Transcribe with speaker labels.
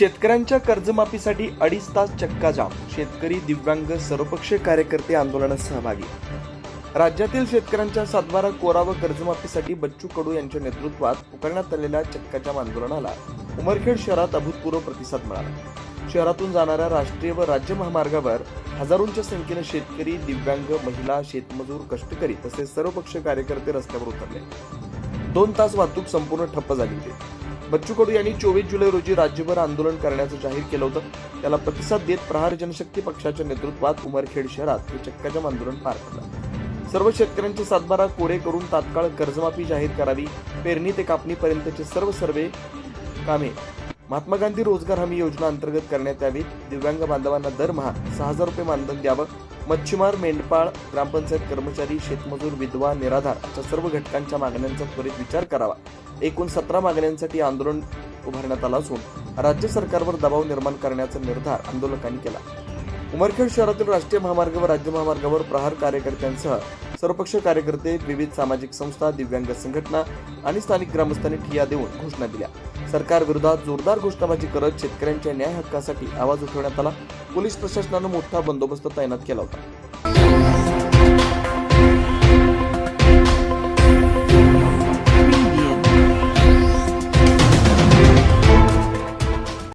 Speaker 1: शेतकऱ्यांच्या कर्जमाफीसाठी अडीच तास चक्का जाम. शेतकरी दिव्यांग सर्वपक्षीय कार्यकर्ते आंदोलनात सहभागी. राज्यातील शेतकऱ्यांच्या सातबारा कोरा व कर्जमाफीसाठी बच्चू कडू यांच्या नेतृत्वात पुकारण्यात आलेल्या चक्काजाम आंदोलनाला उमरखेड शहरात अभूतपूर्व प्रतिसाद मिळाला. शहरातून जाणाऱ्या राष्ट्रीय व राज्य महामार्गावर हजारोंच्या संख्येने शेतकरी दिव्यांग महिला शेतमजूर कष्टकरी तसेच सर्वपक्षीय कार्यकर्ते रस्त्यावर उतरले. दोन तास वाहतूक संपूर्ण ठप्प झाली होती. बच्चू कडू यांनी चोवीस जुलै रोजी राज्यभर आंदोलन करण्याचं जाहीर केलं होतं. त्याला प्रतिसाद देत प्रहार जनशक्ती पक्षाच्या नेतृत्वात उमरखेड शहरात हे चक्काजाम आंदोलन पार पडलं. सर्व शेतकऱ्यांचे सातबारा कोरे करून तात्काळ कर्जमाफी जाहीर करावी पेरणी ते कापणीपर्यंतचे सर्व सर्वे कामे. महात्मा गांधी रोजगार हमी योजना अंतर्गत करण्यात यावीत. दिव्यांग बांधवांना दरमहा सहा हजार रुपये मानधन द्यावं. मच्छीमार मेंढपाळ ग्रामपंचायत कर्मचारी शेतमजूर विधवा निराधार अशा सर्व घटकांच्या मागण्यांचा त्वरित विचार करावा. एकूण सतरा मागण्यांसाठी आंदोलन उभारण्यात आलं असून राज्य सरकारवर दबाव निर्माण करण्याचा निर्धार आंदोलकांनी केला. उमरखेड शहरातील राष्ट्रीय महामार्ग व राज्य महामार्गावर प्रहार कार्यकर्त्यांसह सर्वपक्ष कार्यकर्ते विविध सामाजिक संस्था दिव्यांग संघटना आणि स्थानिक ग्रामस्थांनी ठिया देऊन घोषणा दिल्या. सरकार विरोधात जोरदार घोषणाबाजी करत शेतकऱ्यांच्या न्याय हक्कासाठी आवाज उठवण्यात आला. पोलीस प्रशासनानं मोठा बंदोबस्त तैनात केला होता.